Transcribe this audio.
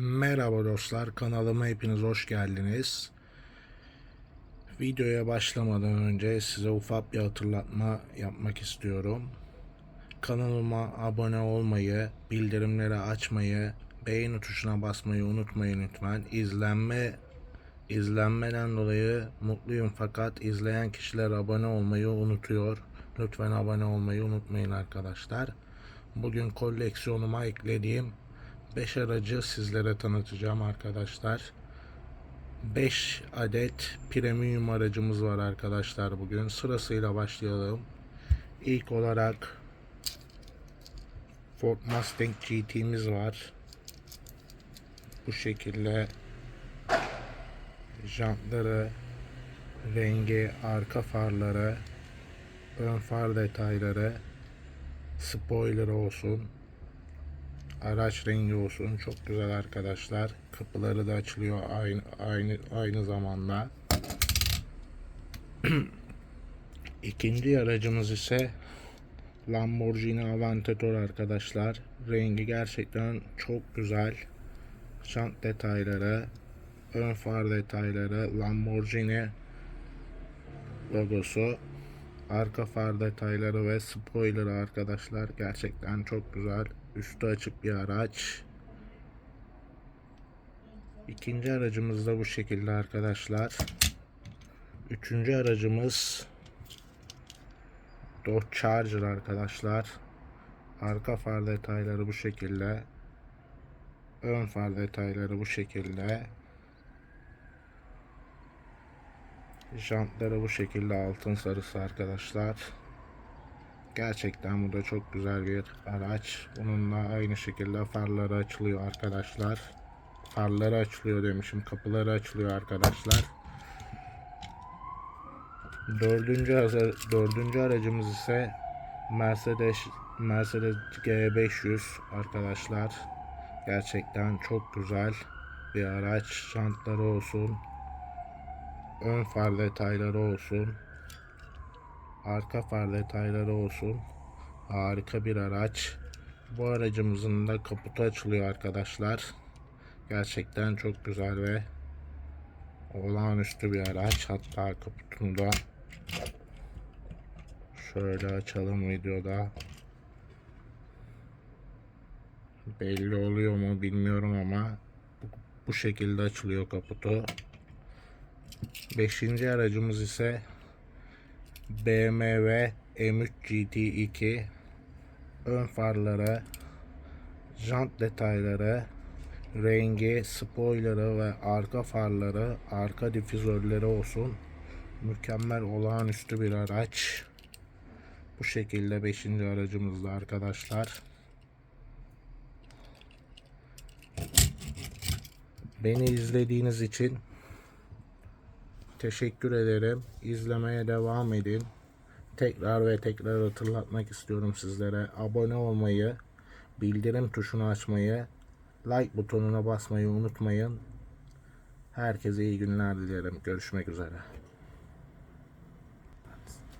Merhaba dostlar, kanalıma hepiniz hoş geldiniz. Videoya başlamadan önce size ufak bir hatırlatma yapmak istiyorum. Kanalıma abone olmayı, bildirimleri açmayı, beğeni tuşuna basmayı unutmayın lütfen. İzlenme izlenmeden dolayı mutluyum fakat izleyen kişiler abone olmayı unutuyor. Lütfen abone olmayı unutmayın arkadaşlar. Bugün koleksiyonuma eklediğim 5 aracı sizlere tanıtacağım arkadaşlar. 5 adet premium aracımız var arkadaşlar bugün. Sırasıyla başlayalım. İlk olarak Ford Mustang GT'miz var. Bu şekilde jantları, rengi, arka farları, ön far detayları, spoiler olsun, araç rengi olsun çok güzel arkadaşlar. Kapıları da açılıyor aynı aynı aynı zamanda. İkinci aracımız ise Lamborghini Aventador arkadaşlar. Rengi gerçekten çok güzel. Şant detayları, ön far detayları, Lamborghini logosu, arka far detayları ve spoiler arkadaşlar gerçekten çok güzel. Üstü açık bir araç. İkinci aracımız da bu şekilde arkadaşlar. Üçüncü aracımız Dodge Charger arkadaşlar. Arka far detayları bu şekilde. Ön far detayları bu şekilde. Jantları bu şekilde altın sarısı arkadaşlar. Gerçekten bu da çok güzel bir araç. Bununla aynı şekilde farları açılıyor arkadaşlar. Farları açılıyor demişim. Kapıları açılıyor arkadaşlar. Dördüncü, dördüncü aracımız ise Mercedes Mercedes G500 arkadaşlar. Gerçekten çok güzel bir araç. Jantları olsun. Ön far detayları olsun arka far detayları olsun. Harika bir araç. Bu aracımızın da kaputu açılıyor arkadaşlar. Gerçekten çok güzel ve olağanüstü bir araç. Hatta kaputunu da şöyle açalım videoda. Belli oluyor mu bilmiyorum ama bu, şekilde açılıyor kaputu. Beşinci aracımız ise BMW M3 GT2 ön farları, jant detayları, rengi, spoilerı ve arka farları, arka difüzörleri olsun. Mükemmel olağanüstü bir araç. Bu şekilde 5. aracımızda arkadaşlar. Beni izlediğiniz için Teşekkür ederim. İzlemeye devam edin. Tekrar ve tekrar hatırlatmak istiyorum sizlere. Abone olmayı, bildirim tuşunu açmayı, like butonuna basmayı unutmayın. Herkese iyi günler dilerim. Görüşmek üzere.